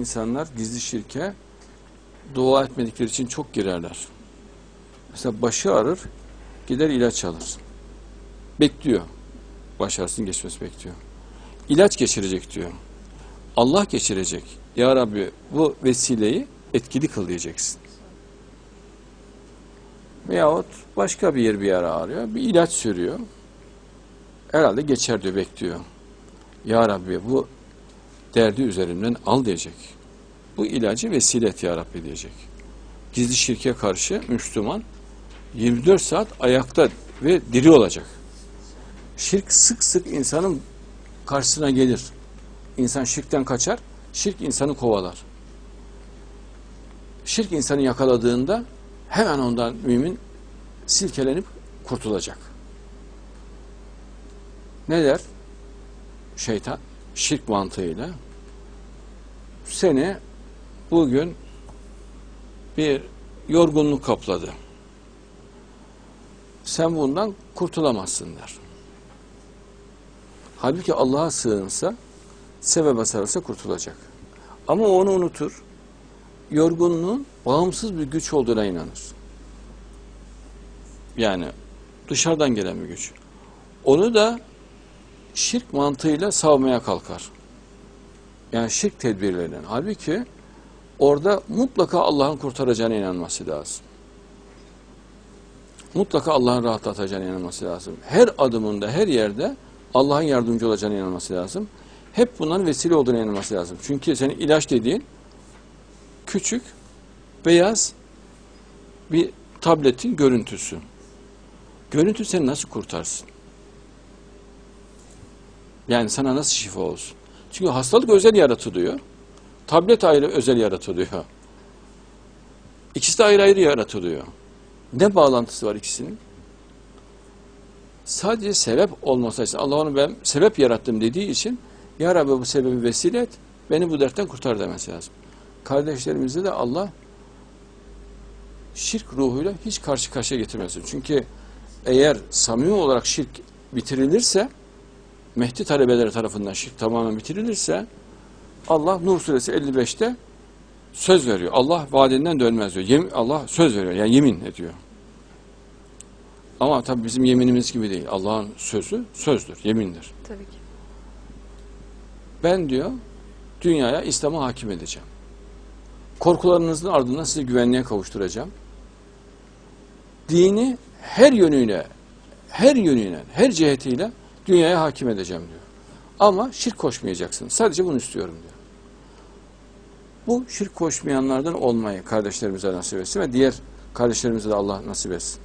İnsanlar gizli şirke dua etmedikleri için çok girerler. Mesela başı ağrır, gider ilaç alır. Bekliyor. Baş ağrısının geçmesi bekliyor. İlaç geçirecek diyor. Allah geçirecek. Ya Rabbi bu vesileyi etkili kıl diyeceksin. Veyahut başka bir yer bir yere ağrıyor. Bir ilaç sürüyor. Herhalde geçer diyor, bekliyor. Ya Rabbi bu derdi üzerimden al diyecek. Bu ilacı vesile et ya Rabbi diyecek. Gizli şirke karşı Müslüman 24 saat ayakta ve diri olacak. Şirk sık sık insanın karşısına gelir. İnsan şirkten kaçar, şirk insanı kovalar. Şirk insanı yakaladığında hemen ondan mümin silkelenip kurtulacak. Ne der? Şeytan şirk mantığıyla seni bugün bir yorgunluk kapladı. Sen bundan kurtulamazsın der. Halbuki Allah'a sığınsa, sebebe sarılsa kurtulacak. Ama onu unutur. Yorgunluğun bağımsız bir güç olduğuna inanır. Yani dışarıdan gelen bir güç. Onu da şirk mantığıyla savmaya kalkar. Yani şirk tedbirlerinden. Halbuki orada mutlaka Allah'ın kurtaracağına inanması lazım. Mutlaka Allah'ın rahatlatacağına inanması lazım. Her adımında, her yerde Allah'ın yardımcı olacağına inanması lazım. Hep bunların vesile olduğuna inanması lazım. Çünkü senin ilaç dediğin küçük, beyaz bir tabletin görüntüsü. Görüntü seni nasıl kurtarsın? Yani sana nasıl şifa olsun? Çünkü hastalık özel yaratılıyor. Tablet ayrı özel yaratılıyor. İkisi de ayrı ayrı yaratılıyor. Ne bağlantısı var ikisinin? Sadece sebep olması için Allah onu ben sebep yarattım dediği için Ya Rabbi bu sebebi vesile et, beni bu dertten kurtar demesi lazım. Kardeşlerimizde de Allah şirk ruhuyla hiç karşı karşıya getirmesin. Çünkü eğer samimi olarak şirk bitirilirse Mehdi talebeleri tarafından şirk tamamen bitirilirse Allah Nur suresi 55'te söz veriyor. Allah vaadinden dönmez diyor. Yem, Allah söz veriyor. Yani yemin ediyor. Ama tabii bizim yeminimiz gibi değil. Allah'ın sözü sözdür, yemindir. Tabii ki. Ben diyor dünyaya İslam'a hakim edeceğim. Korkularınızın ardından sizi güvenliğe kavuşturacağım. Dini her yönüyle, her yönüyle, her cihetiyle dünyaya hakim edeceğim diyor. Ama şirk koşmayacaksın. Sadece bunu istiyorum diyor. Bu şirk koşmayanlardan olmayı kardeşlerimize nasip etsin ve diğer kardeşlerimize de Allah nasip etsin.